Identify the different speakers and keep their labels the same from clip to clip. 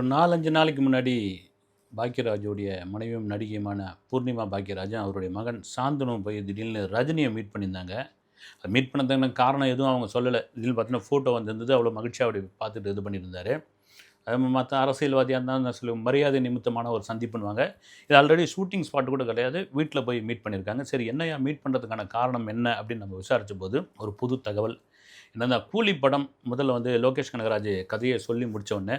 Speaker 1: ஒரு நாலஞ்சு நாளைக்கு முன்னாடி பாக்யராஜோடைய மனைவியும் நடிகையுமான பூர்ணிமா பாக்யராஜன் அவருடைய மகன் சாந்தனும் போய் திடீர்னு ரஜினியை மீட் பண்ணியிருந்தாங்க. அது மீட் பண்ணதுக்கான காரணம் எதுவும் அவங்க சொல்லலை. திடீர்னு பார்த்தீங்கன்னா ஃபோட்டோ வந்திருந்தது. அவ்வளோ மகிழ்ச்சியாக அப்படி பார்த்துட்டு இது பண்ணியிருந்தார். அது மற்ற அரசியல்வாதியாக இருந்தால் சில மரியாதை நிமித்தமான ஒரு சந்திப்புன்னுவாங்க இது ஆல்ரெடி ஷூட்டிங் ஸ்பாட் கூட கிடையாது. வீட்டில் போய் மீட் பண்ணியிருக்காங்க. சரி என்னையா மீட் பண்ணுறதுக்கான காரணம் என்ன அப்படின்னு நம்ம விசாரித்த போது ஒரு புது தகவல். என்னென்னா கூலி படம் முதல்ல வந்து லோகேஷ் கனகராஜ் கதையை சொல்லி முடித்தோடனே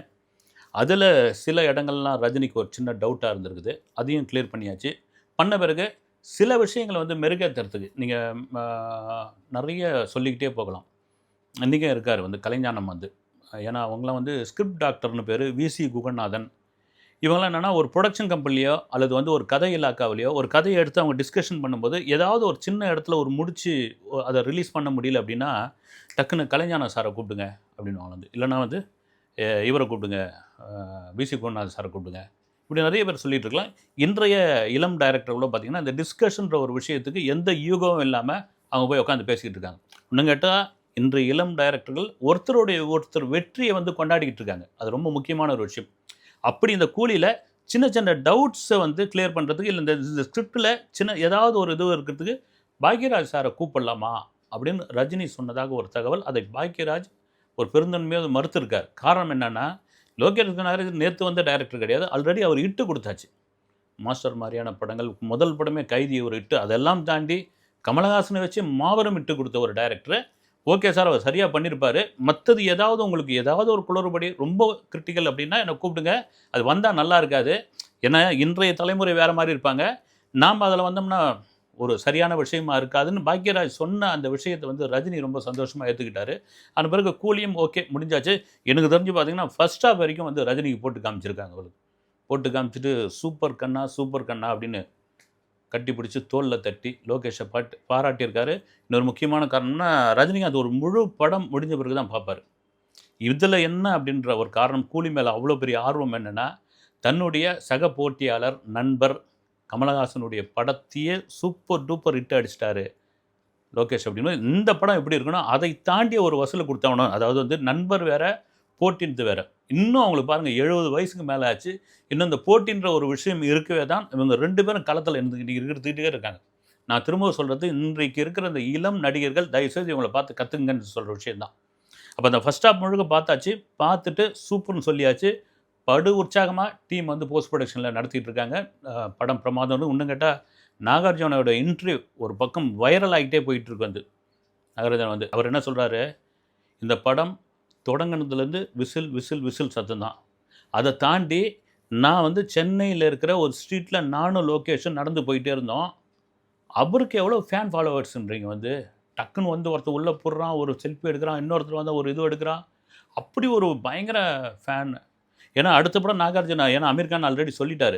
Speaker 1: அதில் சில இடங்கள்லாம் ரஜினிக்கு ஒரு சின்ன டவுட்டாக இருந்திருக்குது. அதையும் கிளியர் பண்ணியாச்சு. பண்ண பிறகு சில விஷயங்களை வந்து மெருகேற்றுறதுக்கு நீங்கள் நிறைய சொல்லிக்கிட்டே போகலாம். இன்றைக்கும் இருக்கார் வந்து கலைஞானம் வந்து. ஏன்னா அவங்களாம் வந்து ஸ்கிரிப்ட் டாக்டர்னு பேர் விசி குகநாதன். இவங்களாம் என்னென்னா ஒரு ப்ரொடக்ஷன் கம்பெனிலையோ அல்லது வந்து ஒரு கதை இலாக்காவிலையோ ஒரு கதையை எடுத்து அவங்க டிஸ்கஷன் பண்ணும்போது ஏதாவது ஒரு சின்ன இடத்துல ஒரு முடித்து அதை ரிலீஸ் பண்ண முடியல அப்படின்னா டக்குன்னு கலைஞான சாரை கூப்பிடுங்க அப்படின்னு வந்து. இல்லைன்னா வந்து இவரை கூப்பிடுங்க பிசி கோநாத் சாரை கூப்பிடுங்க. இப்படி நிறைய பேர் சொல்லிகிட்டு இருக்கலாம். இன்றைய இளம் டைரக்டர்களோ பார்த்தீங்கன்னா இந்த டிஸ்கஷன்ற ஒரு விஷயத்துக்கு எந்த யூகமும் இல்லாமல் அவங்க போய் உட்காந்து பேசிக்கிட்டு இருக்காங்க. இன்னும் கேட்டால் இன்றைய இளம் டைரக்டர்கள் ஒருத்தருடைய ஒருத்தர் வெற்றியை வந்து கொண்டாடிக்கிட்டு இருக்காங்க. அது ரொம்ப முக்கியமான ஒரு விஷயம். அப்படி இந்த கூலியில் சின்ன சின்ன டவுட்ஸை வந்து கிளியர் பண்ணுறதுக்கு இல்லை இந்த ஸ்கிரிப்டில் சின்ன ஏதாவது ஒரு இது இருக்கிறதுக்கு பாக்யராஜ் சாரை கூப்பிடலாமா? அப்படின்னு ரஜினி சொன்னதாக ஒரு தகவல் அதை பாக்யராஜ் ஒரு பெருந்தன்மையாக மறுத்திருக்கார். காரணம் என்னென்னா லோகேஷ் கனகராஜ் நேற்று வந்த டைரக்டர் கிடையாது. ஆல்ரெடி அவர் இட்டு கொடுத்தாச்சு. மாஸ்டர் மாதிரியான படங்கள் முதல் படமே கைதி ஒரு இட்டு அதெல்லாம் தாண்டி கமலஹாசனை வச்சு மாபெரும் இட்டு கொடுத்த ஒரு டைரக்டர் ஓகே சார் அவர் சரியாக பண்ணியிருப்பார் மற்றது ஏதாவது உங்களுக்கு ஏதாவது ஒரு குளறுபடி ரொம்ப கிரிட்டிக்கல் அப்படின்னா என்னை கூப்பிடுங்க. அது வந்தால் நல்லா இருக்காது. ஏன்னா இன்றைய தலைமுறை வேறு மாதிரி இருப்பாங்க. நாம் அதில் வந்தோம்னா ஒரு சரியான விஷயமா இருக்காதுன்னு பாக்யராஜ் சொன்ன அந்த விஷயத்தை வந்து ரஜினி ரொம்ப சந்தோஷமாக ஏற்றுக்கிட்டாரு அந்த பிறகு கூலியும் ஓகே முடிஞ்சாச்சு. எனக்கு தெரிஞ்சு பார்த்தீங்கன்னா ஃபர்ஸ்ட் ஹாஃப் வரைக்கும் வந்து ரஜினிக்கு போட்டு காமிச்சிருக்காங்க அவளுக்கு. போட்டு காமிச்சிட்டு சூப்பர் கண்ணா சூப்பர் கண்ணா அப்படின்னு கட்டி பிடிச்சி தோளில் தட்டி லோகேஷை பாட்டு பாராட்டியிருக்காரு. இன்னொரு முக்கியமான காரணம்னா ரஜினிகாந்த் ஒரு முழு படம் முடிஞ்ச பிறகு தான் பார்ப்பார் இதில் என்ன அப்படின்ற ஒரு காரணம் கூலி மேலே அவ்வளோ பெரிய ஆர்வம் என்னென்னா தன்னுடைய சக போட்டியாளர் நண்பர் கமலஹாசனுடைய படத்தையே சூப்பர் டூப்பர் ஹிட் அடிச்சிட்டாரு லோகேஷ் அப்படின்னு இந்த படம் எப்படி இருக்குன்னா அதை தாண்டிய ஒரு வசூலை கொடுத்தாகணும் அதாவது வந்து நண்பர் வேற போட்டின்றது வேற. இன்னும் அவங்களுக்கு பாருங்கள் எழுபது வயசுக்கு மேலே ஆச்சு. இன்னும் இந்த போட்டின்ற ஒரு விஷயம் இருக்கவே தான் இவங்க ரெண்டு பேரும் களத்தில் இருந்துக்கிட்டு இருக்கிறதுக்கிட்டே இருக்காங்க. நான் திரும்ப சொல்கிறது இன்றைக்கு இருக்கிற இந்த இளம் நடிகர்கள் தயவுசெய்து இவங்களை பார்த்து கற்றுங்கன்னு சொல்கிற விஷயம்தான். அப்போ அந்த ஃபஸ்ட் ஹாஃப் முழுக்க பார்த்தாச்சு. பார்த்துட்டு சூப்பர்னு சொல்லியாச்சு. படு உற்சாகமாக டீம் வந்து போஸ்ட் ப்ரொடக்ஷனில் நடத்திட்டு இருக்காங்க படம் பிரமாதம்னு இன்னும் கேட்டால் நாகார்ஜுனோட இன்டர்வியூ ஒரு பக்கம் வைரல் ஆகிட்டே போயிட்டு இருக்கு வந்து. நாகார்ஜுன வந்து அவர் என்ன சொல்கிறாரு இந்த படம் தொடங்கினதுலேருந்து விசில் விசில் விசில் சத்தம் தான். அதை தாண்டி நான் வந்து சென்னையில் இருக்கிற ஒரு ஸ்ட்ரீட்டில் நானும் லொக்கேஷன் நடந்து போயிட்டே இருந்தோம். அவருக்கு எவ்வளோ ஃபேன் ஃபாலோவர்ஸ்ன்றீங்க வந்து? டக்குன்னு வந்து ஒருத்தர் உள்ளே போடுறான் ஒரு செல்ஃபி எடுக்கிறான் இன்னொருத்தர் வந்து ஒரு இது எடுக்கிறான். அப்படி ஒரு பயங்கர ஃபேன் ஏன்னா அடுத்த படம் நாகார்ஜுனா ஏன்னா அமீர் கான் ஆல்ரெடி சொல்லிட்டாரு.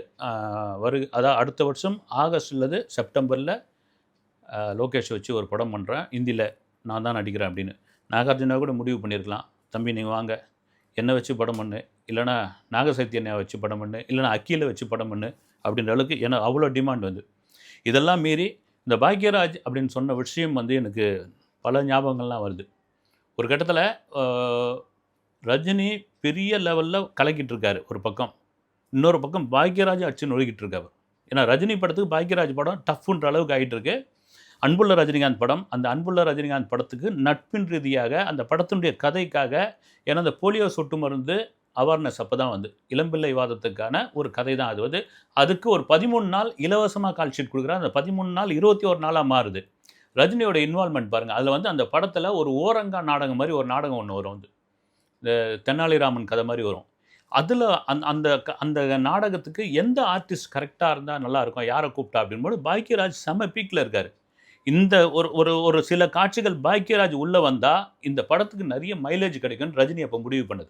Speaker 1: வரு அதான் அடுத்த வருஷம் ஆகஸ்ட் இல்லது செப்டம்பரில் லோகேஷ் வச்சு ஒரு படம் பண்ணுறேன் ஹிந்தியில் நான் தான் நடிக்கிறேன் அப்படின்னு. நாகார்ஜுனா கூட முடிவு பண்ணியிருக்கலாம் தம்பி நீங்கள் வாங்க. என்னை வச்சு படம் பண்ணு. இல்லைனா நாகசக்தி என்னை வச்சு படம் பண்ணு. இல்லைனா அக்கீலை வச்சு படம் பண்ணு அப்படின்ற அளவுக்கு ஏன்னா அவ்வளோ டிமாண்ட் வந்து. இதெல்லாம் மீறி இந்த பாக்யராஜ் அப்படின்னு சொன்ன விஷயம் வந்து எனக்கு பல ஞாபகங்கள்லாம் வருது. ஒரு கட்டத்தில் ரஜினி பெரிய லெவலில் கலக்கிட்டு இருக்காரு ஒரு பக்கம். இன்னொரு பக்கம் பாக்யராஜ் அடிச்சு நொழுகிட்டு இருக்காரு ஏன்னா ரஜினி படத்துக்கு பாக்யராஜ் படம் டஃப்ன்ற அளவுக்கு ஆகிட்டு இருக்கு அன்புள்ள ரஜினிகாந்த் படம் அந்த அன்புள்ள ரஜினிகாந்த் படத்துக்கு நட்பின் ரீதியாக அந்த படத்தினுடைய கதைக்காக ஏன்னா அந்த போலியோ சொட்டு மருந்து அவேர்னஸ் அப்போ தான் வந்து. இளம்பிள்ளை வாதத்துக்கான ஒரு கதை தான் அது வந்து. அதுக்கு ஒரு பதிமூணு நாள் இலவசமாக கால் ஷீட் கொடுக்குறாங்க அந்த பதிமூணு நாள் இருபத்தி ஒரு நாளாக மாறுது. ரஜினியோட இன்வால்மெண்ட் பாருங்கள் அதில் வந்து அந்த படத்தில் ஒரு ஓரங்கா நாடகம் மாதிரி ஒரு நாடகம் ஒன்று வரும் வந்து. தென்னாலிராமன் கதை மாதிரி வரும். அதில் அந் அந்த க- அந்த நாடகத்துக்கு எந்த ஆர்டிஸ்ட் கரெக்டாக இருந்தால் நல்லாயிருக்கும் யாரை கூப்பிட்டா அப்படின்போது பாக்யராஜ் செம பீக்கில் இருக்கார். இந்த ஒரு ஒரு ஒரு சில காட்சிகள் பாக்யராஜ் உள்ளே வந்தால் இந்த படத்துக்கு நிறைய மைலேஜ் கிடைக்கும்னு ரஜினி அப்போ முடிவு பண்ணுது.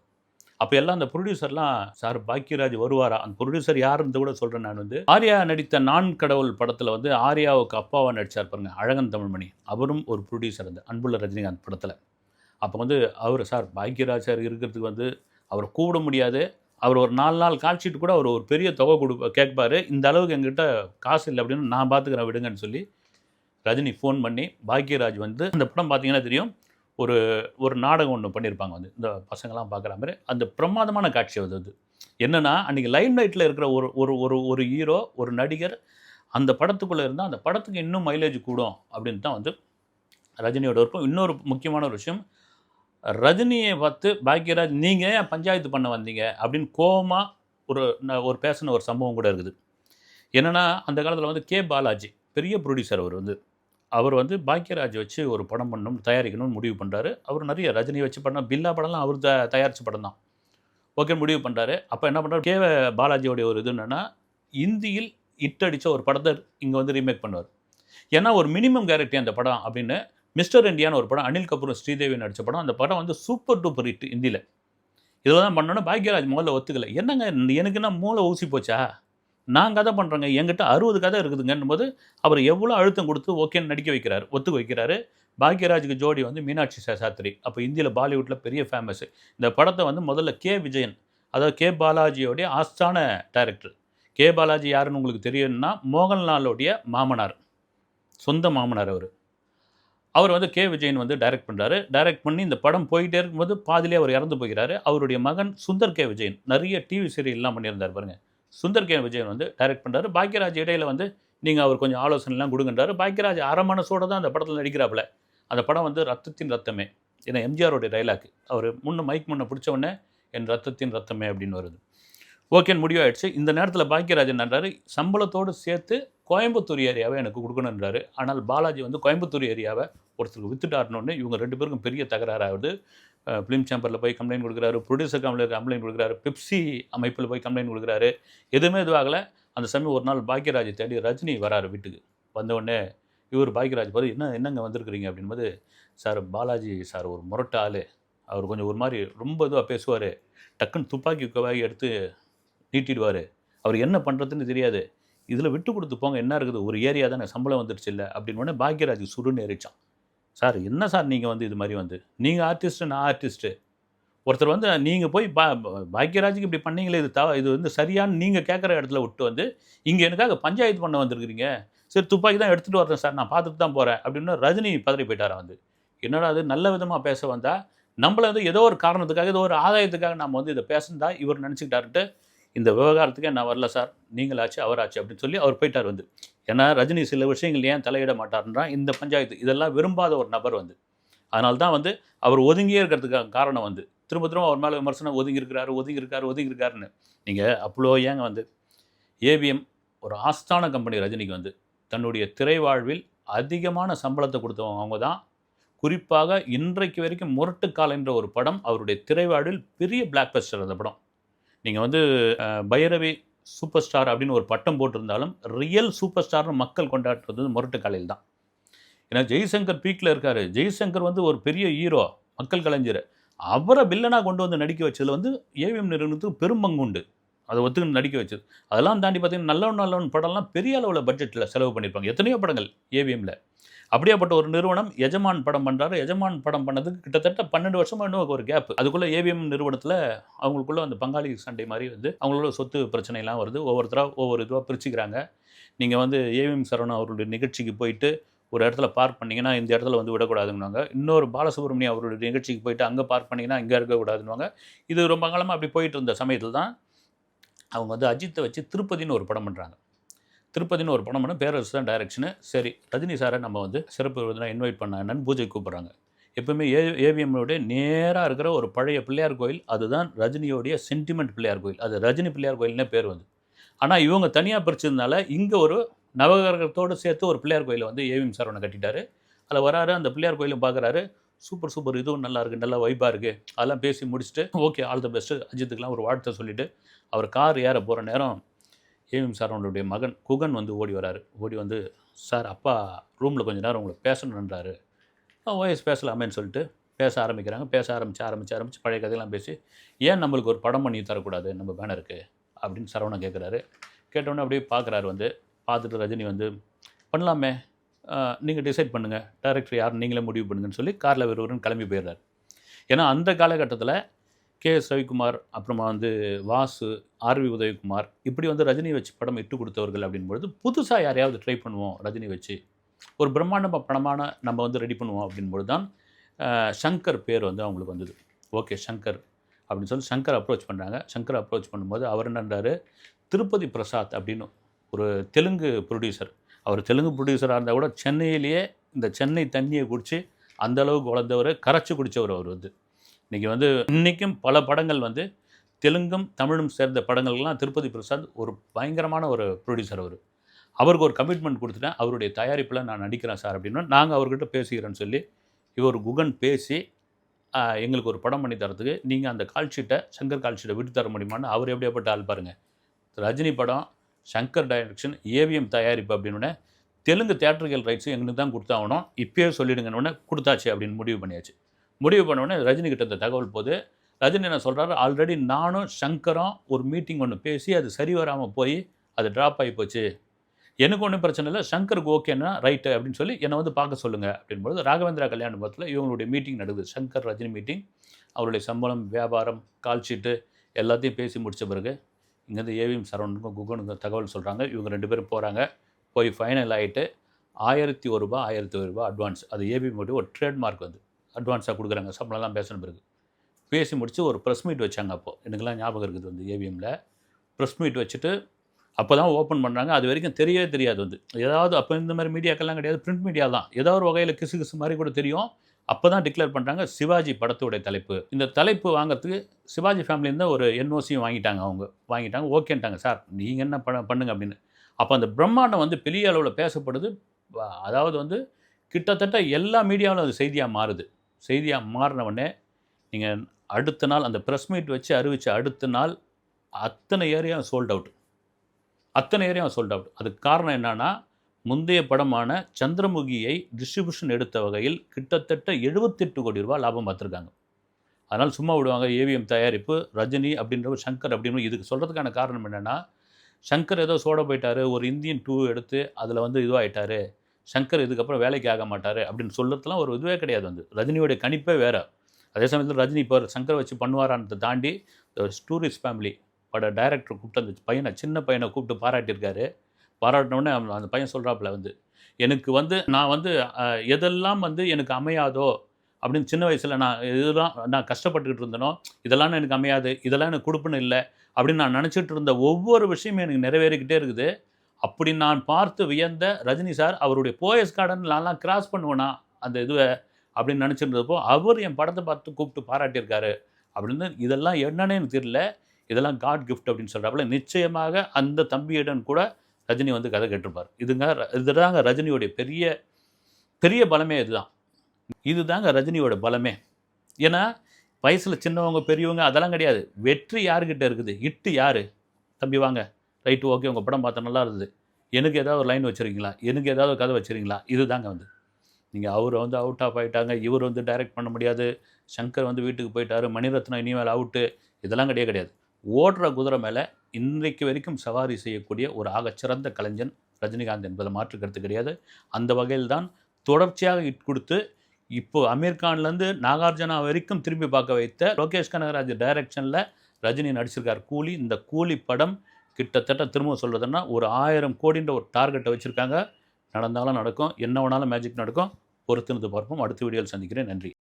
Speaker 1: அப்போ எல்லாம் அந்த ப்ரொடியூசர்லாம் சார் பாக்யராஜ் வருவாரா? அந்த ப்ரொடியூசர் யாருன்னு கூட சொல்கிறேன் நான் வந்து. ஆர்யா நடித்த நான் கடவுள் படத்தில் வந்து ஆர்யாவுக்கு அப்பாவாக நடித்தார் பாருங்க அழகன் தமிழ்மணி. அவரும் ஒரு ப்ரொடியூசர் அந்த அன்புள்ள ரஜினிகாந்த் படத்தில். அப்போ வந்து அவர் சார் பாக்யராஜ் சார் இருக்கிறதுக்கு வந்து அவரை கூப்பிட முடியாது. அவர் ஒரு நாலு நாள் கால்ஷீட் கூட அவர் ஒரு பெரிய தொகை கொடுப்ப கேட்பார். இந்த அளவுக்கு எங்கிட்ட காசு இல்லை அப்படின்னு நான் பார்த்துக்கிறேன் விடுங்கன்னு சொல்லி ரஜினி ஃபோன் பண்ணி பாக்யராஜ் வந்து அந்த படம் பார்த்தீங்கன்னா தெரியும். ஒரு ஒரு நாடகம் ஒன்று பண்ணியிருப்பாங்க வந்து. இந்த பசங்கள்லாம் பார்க்குற மாதிரி. அந்த பிரமாதமான காட்சி அது அது. என்னென்னா அன்றைக்கி லைம் லைட்டில் இருக்கிற ஒரு ஒரு ஒரு ஒரு ஹீரோ ஒரு நடிகர் அந்த படத்துக்குள்ளே இருந்தால் அந்த படத்துக்கு இன்னும் மைலேஜ் கூடும் அப்படின்னு தான் வந்து ரஜினியோட இருக்கும் இன்னொரு முக்கியமான ஒரு விஷயம் ரஜினியை பார்த்து பாக்யராஜ் நீங்கள் ஏன் பஞ்சாயத்து பண்ண வந்தீங்க? அப்படின்னு கோபமாக ஒரு ஒரு பேசின ஒரு சம்பவம் கூட இருக்குது. என்னென்னா அந்த காலத்தில் வந்து கே. பாலாஜி பெரிய ப்ரொடியூசர் அவர் வந்து அவர் வந்து பாக்யராஜ் வச்சு ஒரு படம் பண்ணணும் தயாரிக்கணும்னு முடிவு பண்ணுறாரு அவர் நிறைய ரஜினி வச்சு பண்ண பில்லா படம்லாம் அவர் த தயாரித்த படம் தான். ஓகே முடிவு பண்ணுறாரு அப்போ என்ன பண்ணுறாரு கே. பாலாஜியோடைய ஒரு இது என்னென்னா இந்தியில் இட்டடித்த ஒரு படத்தை இங்கே வந்து ரீமேக் பண்ணுவார். ஏன்னா ஒரு மினிமம் கேரக்டி அந்த படம் அப்படின்னு மிஸ்டர் இண்டியான்னு ஒரு படம் அனில் கபூர் ஸ்ரீதேவி நடித்த படம். அந்த படம் வந்து சூப்பர் டூப்பர் ஹிட் இந்தியில் இதில் தான் பண்ணோன்னா பாக்யராஜ் முதல்ல ஒத்துக்கலை. என்னங்க எனக்கு என்ன மூளை ஊசி போச்சா? நான் கதை பண்ணுறேங்க என்கிட்ட அறுபது கதை இருக்குதுங்கன்னும் போது அவர் எவ்வளோ அழுத்தம் கொடுத்து ஓகேன்னு நடிக்க வைக்கிறாரு ஒத்துக்க வைக்கிறாரு. பாக்யராஜுக்கு ஜோடி வந்து மீனாட்சி சாஸ்திரி அப்போ இந்தியில் பாலிவுட்டில் பெரிய ஃபேமஸ் இந்த படத்தை வந்து முதல்ல கே. விஜயன் அதாவது கே. பாலாஜியோடைய ஆஸ்தான டைரக்டர் கே. பாலாஜி யாருன்னு உங்களுக்கு தெரியும்னா மோகன்லாலோடைய மாமனார். சொந்த மாமனார் அவர். அவர் வந்து கே. விஜயன் வந்து டைரக்ட் பண்ணுறாரு டைரக்ட் பண்ணி இந்த படம் போயிட்டே இருக்கும்போது பாதிலே அவர் இறந்து போகிறாரு. அவருடைய மகன் சுந்தர் கே. விஜயன். நிறைய டிவி சீரியல்லாம் பண்ணியிருந்தார் பாருங்க. சுந்தர் கே. விஜயன் வந்து டைரக்ட் பண்ணுறாரு பாக்யராஜ் இடையில வந்து நீங்கள் அவர் கொஞ்சம் ஆலோசனைலாம் கொடுங்கன்றாரு. பாக்யராஜ் அரை மனசோட தான் அந்த படத்தில் நடிக்கிறாப்புல. அந்த படம் வந்து ரத்தத்தின் ரத்தமே. ஏன்னா எம்ஜிஆரோடைய டைலாக் அவர் முன்ன மைக் முன்ன பிடிச்ச உடனே என் ரத்தத்தின் ரத்தமே அப்படின்னு வருது. ஓகேன்னு முடிவாயிடுச்சு இந்த நேரத்தில் பாக்யராஜன் நன்றாரு சம்பளத்தோடு சேர்த்து கோயம்புத்தூர் ஏரியாவை எனக்கு கொடுக்கணுன்றாரு ஆனால் பாலாஜி வந்து கோயம்புத்தூர் ஏரியாவை ஒருத்தருக்கு வித்துட்டாருன்னு இவங்க ரெண்டு பேருக்கும் பெரிய தகராறாகுது ஃபிலிம் சேம்பரில் போய் கம்ப்ளைண்ட் கொடுக்குறாரு ப்ரொடியூசர் கம்ப்ளைண்ட் கம்ப்ளைண்ட் கொடுக்குறாரு பெப்சி அமைப்பில் போய் கம்ப்ளைண்ட் கொடுக்குறாரு. எதுவுமே இதுவாகலை அந்த சமயம் ஒரு நாள் பாக்யராஜ் தேடி ரஜினி வராரு வீட்டுக்கு. வந்தவுடனே இவர் பாக்யராஜ் பார்த்து என்ன என்னங்க வந்திருக்கிறீங்க? அப்படின்போது சார் பாலாஜி சார் ஒரு முரட்ட ஆள். அவர் கொஞ்சம் ஒரு மாதிரி ரொம்ப இதுவாக பேசுவார். டக்குன்னு துப்பாக்கி துப்பாக்கி எடுத்து நீட்டிடுவார். அவர் என்ன பண்ணுறதுன்னு தெரியாது. இதில் விட்டு கொடுத்து போங்க என்ன இருக்குது? ஒரு ஏரியா தானே சம்பளம் வந்துடுச்சு இல்லை அப்படின்னு உடனே பாக்யராஜ் சுருன்னு எரிச்சான். சார் என்ன சார் நீங்கள் வந்து இது மாதிரி வந்து? நீங்கள் ஆர்டிஸ்ட்டு நான் ஆர்டிஸ்ட்டு ஒருத்தர் வந்து நீங்கள் போய் பா பாக்யராஜுக்கு இப்படி பண்ணீங்களே இது தவ இது வந்து சரியான்னு நீங்கள் கேட்குற இடத்துல விட்டு வந்து இங்கே எனக்காக பஞ்சாயத்து பண்ண வந்திருக்கிறீங்க. சரி துப்பாக்கி தான் எடுத்துகிட்டு வரேன் சார் நான் பார்த்துட்டு தான் போகிறேன் அப்படின்னு ரஜினி பதறி போயிட்டாரா வந்து. என்னடா அது நல்ல விதமாக பேச வந்தால் நம்மளை வந்து ஏதோ ஒரு காரணத்துக்காக ஏதோ ஒரு ஆதாயத்துக்காக நம்ம வந்து இதை பேசுனதா இவர் நினச்சிக்கிட்டாருட்டு இந்த விவகாரத்துக்கே நான் வரல சார். நீங்களாச்சு அவராச்சு அப்படின்னு சொல்லி அவர் போயிட்டார் வந்து. ஏன்னா ரஜினி சில விஷயங்கள் ஏன் தலையிட மாட்டார்ன்றான்? இந்த பஞ்சாயத்து இதெல்லாம் விரும்பாத ஒரு நபர் வந்து. அதனால தான் வந்து அவர் ஒதுங்கியே இருக்கிறதுக்கான காரணம் வந்து. திரும்ப திரும்ப அவர் மேலே விமர்சனம் ஒதுங்கி இருக்கிறாரு ஒதுங்கி இருக்காரு ஒதுங்கி இருக்காருன்னு நீங்கள் அப்பளோ ஏங்க வந்து ஏவிஎம் ஒரு ஆஸ்தான கம்பெனி ரஜினிக்கு வந்து தன்னுடைய திரை வாழ்வில் அதிகமான சம்பளத்தை கொடுத்தவங்க அவங்க தான். குறிப்பாக இன்றைக்கு வரைக்கும் முரட்டுக்கால் என்ற ஒரு படம் அவருடைய திரைவாழ்வில் பெரிய பிளாக் பஸ்டர் அந்த படம். நீங்கள் வந்து பைரவி சூப்பர் ஸ்டார் அப்படின்னு ஒரு பட்டம் போட்டிருந்தாலும் ரியல் சூப்பர் ஸ்டார்னு மக்கள் கொண்டாடுறது வந்து முரட்டுக்காலையில் தான். ஏன்னா ஜெய்சங்கர் பீக்கில் இருக்கார். ஜெய்சங்கர் வந்து ஒரு பெரிய ஹீரோ மக்கள் கலைஞர். அவரை வில்லனாக கொண்டு வந்து நடிக்க வச்சதில் வந்து ஏவிஎம் நிறுவனத்துக்கு பெரும்பங்குண்டு அதை ஒத்துக்கு நடிக்க வச்சது. அதெல்லாம் தாண்டி பார்த்தீங்கன்னா நல்லவன் நல்லவன் படம்லாம் பெரிய அளவில் பட்ஜெட்டில் செலவு பண்ணியிருப்பாங்க. எத்தனையோ படங்கள் ஏவிஎம்மில் அப்படியாப்பட்ட ஒரு நிறுவனம் எஜமான் படம் பண்ணுறாரு எஜமான் படம் பண்ணதுக்கு கிட்டத்தட்ட பன்னெண்டு வருஷமாக இன்னும் ஒரு கேப் அதுக்குள்ளே ஏவிஎம் நிறுவனத்தில் அவங்களுக்குள்ள அந்த பங்காளி சண்டை மாதிரி வந்து அவங்களோட சொத்து பிரச்சனைலாம் வருது. ஒவ்வொருத்தராக ஒவ்வொரு இதுவாக பிரிச்சுக்கிறாங்க. நீங்கள் வந்து ஏவிஎம் சரவணன் அவருடைய நிகழ்ச்சிக்கு போயிட்டு ஒரு இடத்துல பார்க் பண்ணிங்கன்னா இந்த இடத்துல வந்து விடக்கூடாதுன்னுவாங்க. இன்னொரு பாலசுப்ரமணியம் அவருடைய நிகழ்ச்சிக்கு போயிட்டு அங்கே பார்க் பண்ணிங்கன்னா இங்கே இருக்கக்கூடாதுன்னுவாங்க. இது ரொம்ப காலமாக அப்படி போயிட்டு இருந்த சமயத்தில் தான் அவங்க வந்து அஜித்தை வச்சு திருப்பதின்னு ஒரு படம் பண்ணுறாங்க திருப்பதினு ஒரு படம் பண்ண பேரரசு தான் டைரக்ஷனு சரி ரஜினி சாரை நம்ம வந்து சிறப்பு விருந்தினா இன்வைட் பண்ண என்னன்னு பூஜை கூப்பிட்றாங்க. எப்பவுமே ஏ ஏவிஎம்மோடைய நேராக இருக்கிற ஒரு பழைய பிள்ளையார் கோயில் அதுதான் ரஜினியோடைய சென்டிமெண்ட் பிள்ளையார் கோயில். அது ரஜினி பிள்ளையார் கோயில்னே பேர் வந்து. ஆனால் இவங்க தனியாக பிரிச்சதுனால இங்கே ஒரு நவகிரகத்தோடு சேர்த்து ஒரு பிள்ளையார் கோயிலை வந்து ஏவிஎம் சார் ஒன்று கட்டிட்டாரு. அதில் வராரு அந்த பிள்ளையார் கோயிலும் பார்க்குறாரு சூப்பர் சூப்பர் இதுவும் நல்லா இருக்குது நல்லா வைப்பாக இருக்குது அதெல்லாம் பேசி முடிச்சுட்டு ஓகே ஆல் த பெஸ்ட்டு அஜித்துக்கெலாம் ஒரு வாழ்த்தை சொல்லிவிட்டு அவர் கார் ஏற போகிற நேரம் ஏவிஎம் சார் அவங்களுடைய மகன் குகன் வந்து ஓடி வராரு. ஓடி வந்து சார் அப்பா ரூமில் கொஞ்ச நேரம் உங்களை பேசணுன்றாரு ஓஎஸ் பேசலாமேன்னு சொல்லிட்டு பேச ஆரம்பிக்கிறாங்க. பேச ஆரம்பிச்சு ஆரம்பித்து ஆரம்பித்து பழைய கதையெல்லாம் பேசி ஏன் நம்மளுக்கு ஒரு படம் பண்ணி தரக்கூடாது? நம்ம பேனருக்கு அப்படின்னு சரவணன் கேட்குறாரு கேட்டோன்னே அப்படியே பார்க்குறாரு வந்து. பார்த்துட்டு ரஜினி வந்து பண்ணலாமே. நீங்கள் டிசைட் பண்ணுங்கள் டேரக்டர் யார்? நீங்களே முடிவு பண்ணுங்கன்னு சொல்லி காரில் விறுவிறுன்னு கிளம்பி போயிடுறாரு. ஏன்னா அந்த காலகட்டத்தில் கே எஸ் ரவிக்குமார் அப்புறமா வந்து வாசு ஆர்வி உதயகுமார் இப்படி வந்து ரஜினி வச்சு படம் இட்டு கொடுத்தவர்கள் அப்படின்பொழுது புதுசாக யாரையாவது ட்ரை பண்ணுவோம் ரஜினி வச்சு. ஒரு பிரம்மாண்ட படமான நம்ம வந்து ரெடி பண்ணுவோம் அப்படின்பொழுது தான் சங்கர் பேர் வந்து அவங்களுக்கு வந்தது. ஓகே சங்கர் அப்படின்னு சொல்லி சங்கர் அப்ரோச் பண்ணுறாங்க சங்கர் அப்ரோச் பண்ணும்போது அவர் என்னன்றாரு திருப்பதி பிரசாத் அப்படின்னு ஒரு தெலுங்கு ப்ரொடியூசர் அவர் தெலுங்கு ப்ரொடியூசராக இருந்தால் கூட சென்னையிலேயே இந்த சென்னை தண்ணியை குடித்து அந்தளவுக்கு வளர்ந்தவர் கரைச்சி குடித்தவர் அவர் வந்து. இன்றைக்கி வந்து இன்றைக்கும் பல படங்கள் வந்து தெலுங்கும் தமிழும் சேர்ந்த படங்கள்லாம் திருப்பதி பிரசாத் ஒரு பயங்கரமான ஒரு ப்ரொடியூசர் அவர். அவருக்கு ஒரு கமிட்மெண்ட் கொடுத்துட்டேன். அவருடைய தயாரிப்பில் நான் நடிக்கிறேன் சார் அப்படின்னா. நாங்கள் அவர்கிட்ட பேசுகிறேன்னு சொல்லி இவர் குகன் பேசி எங்களுக்கு ஒரு படம் பண்ணி தரத்துக்கு நீங்கள் அந்த கால்ஷீட்டை சங்கர் கால்ஷீட்டை விட்டு தர முடியுமான்னு அவர் எப்படியாப்பட்ட ஆள் பாருங்கள் ரஜினி படம் சங்கர் டைரக்ஷன் ஏவிஎம் தயாரிப்பு அப்படின்னு தெலுங்கு தேட்டர்கள் ரைட்ஸும் எங்களுக்கு தான் கொடுத்தாகணும். இப்பயே சொல்லிடுங்கன்னு கொடுத்தாச்சு அப்படின்னு முடிவு பண்ணியாச்சு. முடிவு பண்ண உடனே ரஜினி கிட்ட இந்த தகவல் போது ரஜினி என்ன சொல்கிறாரு ஆல்ரெடி நானும் சங்கரும் ஒரு மீட்டிங் ஒன்று பேசி அது சரி வராமல் போய் அது ட்ராப் ஆகி போச்சு. எனக்கு ஒன்றும் பிரச்சனை இல்லை. சங்கருக்கு ஓகேன்னா ரைட்டு அப்படின்னு சொல்லி என்னை வந்து பார்க்க சொல்லுங்கள் அப்படின்போது ராகவேந்திரா கல்யாண பத்தில் இவங்களுடைய மீட்டிங் நடக்குது. சங்கர் ரஜினி மீட்டிங் அவருடைய சம்பளம் வியாபாரம் கால் ஷீட்டு எல்லாத்தையும் பேசி முடித்த பிறகு இங்கேருந்து ஏவிஎம் சரவணனுக்கும் குகனுக்கும் தகவல் சொல்கிறாங்க இவங்க ரெண்டு பேரும் போகிறாங்க போய் ஃபைனல் ஆகிட்டு ஆயிரத்தி ஒரு ரூபா ஆயிரத்தி ஒரு ரூபா அட்வான்ஸ் அது ஏபிஎம் மட்டும் ஒரு ட்ரேட்மார்க் வந்து. அட்வான்ஸாக கொடுக்குறாங்க. சம்பளம்லாம் பேசின பிறகு. பேசி முடித்து ஒரு ப்ரெஸ் மீட் வச்சாங்க அப்போது எனக்குலாம் ஞாபகம் இருக்குது வந்து ஏவிஎம்மில் ப்ரெஸ் மீட் வச்சுட்டு அப்போ தான் ஓப்பன் பண்ணுறாங்க அது வரைக்கும் தெரியவே தெரியாது வந்து. ஏதாவது அப்போ இந்த மாதிரி மீடியாக்கெல்லாம் கிடையாது. பிரிண்ட் மீடியா தான். ஏதாவது ஒரு வகையில் கிசு கிசு மாதிரி கூட தெரியும். அப்போ தான் டிக்ளேர் பண்ணுறாங்க சிவாஜி படத்துடைய தலைப்பு. இந்த தலைப்பு வாங்குறதுக்கு சிவாஜி ஃபேமிலியிருந்து ஒரு என்ஓசியும் வாங்கிட்டாங்க அவங்க. வாங்கிட்டாங்க. ஓகேன்ட்டாங்க சார் நீங்கள் என்ன பண்ண பண்ணுங்க அப்படின்னு. அப்போ அந்த பிரம்மாண்டம் வந்து பெரிய அளவில் பேசப்படுது. அதாவது வந்து கிட்டத்தட்ட எல்லா மீடியாவிலும் அது செய்தியாக மாறுது. செய்தியாக மாறினவுடனே நீங்கள் அடுத்த நாள் அந்த ப்ரெஸ் மீட் வச்சு அறிவித்த அடுத்த நாள் அத்தனை ஏரியாவும் சோல்ட் அவுட் அத்தனை ஏரியாவும் சோல்ட் அவுட் அதுக்கு காரணம் என்னென்னா முந்தைய படமான சந்திரமுகியை டிஸ்ட்ரிபியூஷன் எடுத்த வகையில் கிட்டத்தட்ட எழுபத்தெட்டு கோடி ரூபா லாபம் பார்த்துருக்காங்க. அதனால் சும்மா விடுவாங்க ஏவிஎம் தயாரிப்பு ரஜினி அப்படின்ற ஒரு சங்கர் அப்படின்னு இதுக்கு சொல்கிறதுக்கான காரணம் என்னென்னா சங்கர் ஏதோ சோட போயிட்டார் ஒரு இந்தியன் டூ எடுத்து அதில் வந்து இதுவாகிட்டார் சங்கர் இதுக்கப்புறம் வேலைக்கு ஆக மாட்டார் அப்படின்னு சொல்கிறதுலாம் ஒரு இதுவே கிடையாது வந்து. ரஜினியோடைய கணிப்பே வேறு. அதே சமயத்தில் ரஜினி இப்போ சங்கர் வச்சு பண்ணுவாரான்றதை தாண்டி டூரிஸ்ட் ஃபேமிலி பட டைரக்டர் கூப்பிட்டு அந்த பையனை சின்ன பையனை கூப்பிட்டு பாராட்டியிருக்காரு. பாராட்டினோடனே அந்த பையன் சொல்கிறாப்புல வந்து எனக்கு வந்து நான் வந்து எதெல்லாம் வந்து எனக்கு அமையாதோ அப்படின்னு சின்ன வயசில் நான் இதெல்லாம் நான் கஷ்டப்பட்டுக்கிட்டு இருந்தனோ இதெல்லாம் எனக்கு அமையாது இதெல்லாம் எனக்கு கொடுப்புன்னு இல்லை அப்படின்னு நான் நினச்சிட்டு இருந்த ஒவ்வொரு விஷயமும் எனக்கு நிறைவேறிக்கிட்டே இருக்குது. அப்படி நான் பார்த்து வியந்த ரஜினி சார் அவருடைய போயஸ் கார்டன் நான்லாம் கிராஸ் பண்ணுவேனா அந்த இதுவை அப்படின்னு நினச்சிருந்தப்போ அவர் என் படத்தை பார்த்து கூப்பிட்டு பாராட்டியிருக்காரு. அப்படின்னு இதெல்லாம் என்னன்னு எனக்கு தெரியல. இதெல்லாம் காட் கிஃப்ட் அப்படின்னு சொல்கிறாப்புல நிச்சயமாக அந்த தம்பியிடம் கூட ரஜினி வந்து கதை கேட்டிருப்பார். இதுங்க இதுதாங்க ரஜினியோடைய பெரிய பெரிய பலமே இதுதான். இதுதாங்க ரஜினியோட பலமே. ஏன்னா வயசில் சின்னவங்க பெரியவங்க அதெல்லாம் கிடையாது. வெற்றி யாருக்கிட்ட இருக்குது? இட்டு யார்? தம்பி வாங்க. ரைட்டு ஓகே உங்கள் படம் பார்த்தா நல்லா இருந்தது. எனக்கு ஏதாவது ஒரு லைன் வச்சுருக்கீங்களா? எனக்கு ஏதாவது ஒரு கதை வச்சுருக்கீங்களா? இதுதாங்க வந்து. நீங்கள் அவர் வந்து அவுட் ஆஃப் ஆகிட்டாங்க இவர் வந்து டைரக்ட் பண்ண முடியாது சங்கர் வந்து வீட்டுக்கு போயிட்டாரு மணிரத்னம் இனிமேல் அவுட்டு இதெல்லாம் கிடையாது கிடையாது. ஓடுற குதிரை மேலே இன்றைக்கு வரைக்கும் சவாரி செய்யக்கூடிய ஒரு ஆகச்சிறந்த கலைஞன் ரஜினிகாந்த் என்பதை மாற்று கருத்து கிடையாது. அந்த வகையில் தான் தொடர்ச்சியாக இட் கொடுத்து இப்போது அமீர் கான்லேருந்து நாகார்ஜுனா வரைக்கும் திரும்பி பார்க்க வைத்த லோகேஷ் கனகராஜ் டைரக்ஷனில் ரஜினி நடிச்சிருக்கார் கூலி. இந்த கூலி படம் கிட்டத்தட்ட திரும்ப சொல்கிறதுன்னா ஒரு ஆயிரம் கோடின்ற ஒரு டார்கெட்டை வச்சுருக்காங்க. நடந்தாலும் நடக்கும் என்ன வேணாலும் மேஜிக் நடக்கும். பொறுத்திருந்து பார்ப்போம். அடுத்த வீடியோவில் சந்திக்கிறேன். நன்றி.